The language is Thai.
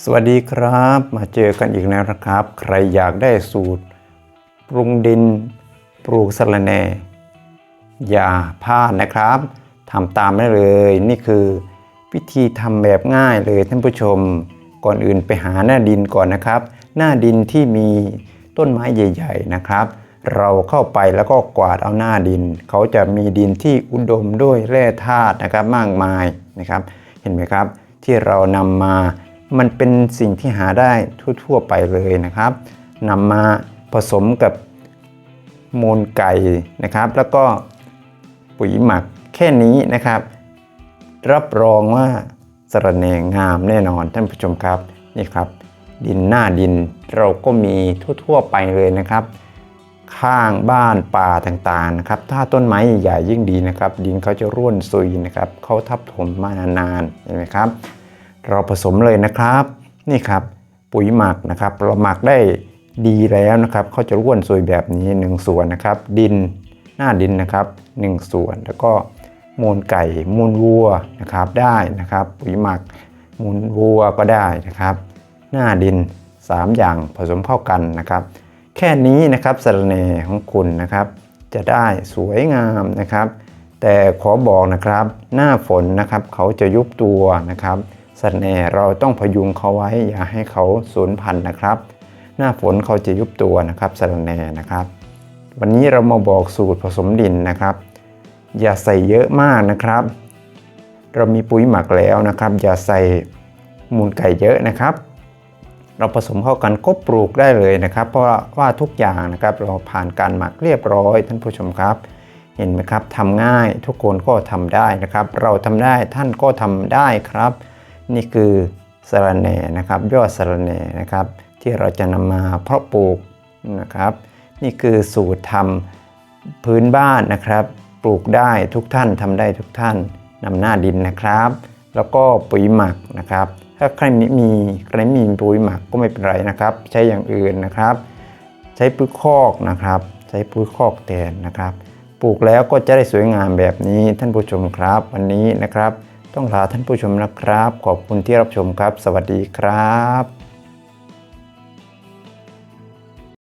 สวัสดีครับ มาเจอกันอีกแล้วนะครับ ใครอยากได้สูตร ปรุงดิน ปลูกสะระแหน่อย่าพลาดนะครับทำตามได้เลย นี่คือวิธีทำแบบง่ายเลยท่านผู้ชม ก่อนอื่นไปหาหน้าดินก่อนนะครับ หน้าดินที่มีต้นไม้ใหญ่ ๆ นะครับ เราเข้าไปแล้วก็กวาดเอาหน้าดิน เขาจะมีดินที่อุดมด้วยแร่ธาตุนะครับมากมายนะครับ เห็นไหมครับ ที่เรานำมา มันเป็นสิ่งที่หาได้ทั่ว ๆ ไปเลยนะครับนำมาผสมกับมูลไก่นะครับ แล้วก็ปุ๋ยหมักแค่นี้นะครับ รับรองว่าสระแหนงามแน่นอนท่านผู้ชมครับนี่ครับ ดินหน้าดินเราก็มีทั่ว ๆ ไปเลยนะครับ ข้างบ้านป่าต่างๆนะครับ ถ้าต้นไม้ใหญ่ยิ่งดีนะครับ ดินเขาจะร่วนซุยนะครับเขาทับถมมานานๆเห็นไหมครับ เราผสมเลยนะครับนี่ครับปุ๋ยหมักนะครับเราหมักได้ดีแล้วนะครับเขาจะร่วนซุยแบบนี้ 1 ส่วนนะครับ ดินหน้าดินนะครับ 1 ส่วนแล้วก็มูลไก่มูลวัวนะครับได้นะครับ ปุ๋ยหมักมูลวัวก็ได้นะครับ หน้าดิน 3 อย่างผสมเข้ากันนะครับ แค่นี้นะครับสะระแหน่ของคุณนะครับ จะได้สวยงามนะครับ แต่ขอบอกนะครับ หน้าฝนนะครับเขาจะยุบตัวนะครับ สะระแหน่เราต้องพยุงเขาไว้อย่าให้เขาสูญพันธุ์นะครับ หน้าฝนเขาจะยุบตัวนะครับสะระแหน่นะครับ วันนี้เรามาบอกสูตรผสมดินนะครับ อย่าใส่เยอะมากนะครับ เรามีปุ๋ยหมักแล้วนะครับ อย่าใส่มูลไก่เยอะนะครับ เราผสมเข้ากันก็ปลูกได้เลยนะครับ เพราะว่าทุกอย่างนะครับเราผ่านการหมักเรียบร้อยท่านผู้ชมครับเห็นไหมครับทำง่ายทุกคนก็ทำได้นะครับ เราทำได้ท่านก็ทำได้ครับ นี่คือสระแหน่นะครับยอดสระแหน่นะครับ ที่เราจะนำมาเพาะปลูกนะครับ นี่คือสูตรทำพื้นบ้านนะครับ ปลูกได้ทุกท่านทำได้ทุกท่านนำหน้าดินนะครับ แล้วก็ปุ๋ยหมักนะครับ ถ้าใครไม่มีใครไม่มีปุ๋ยหมักก็ไม่เป็นไรนะครับ ใช้อย่างอื่นนะครับ ใช้ปุ๋ยคอกนะครับ ใช้ปุ๋ยคอกแทนนะครับ ปลูกแล้วก็จะได้สวยงามแบบนี้ท่านผู้ชมครับ วันนี้นะครับ ต้องลาท่านผู้ชมนะครับ ขอบคุณที่รับชมครับ สวัสดีครับ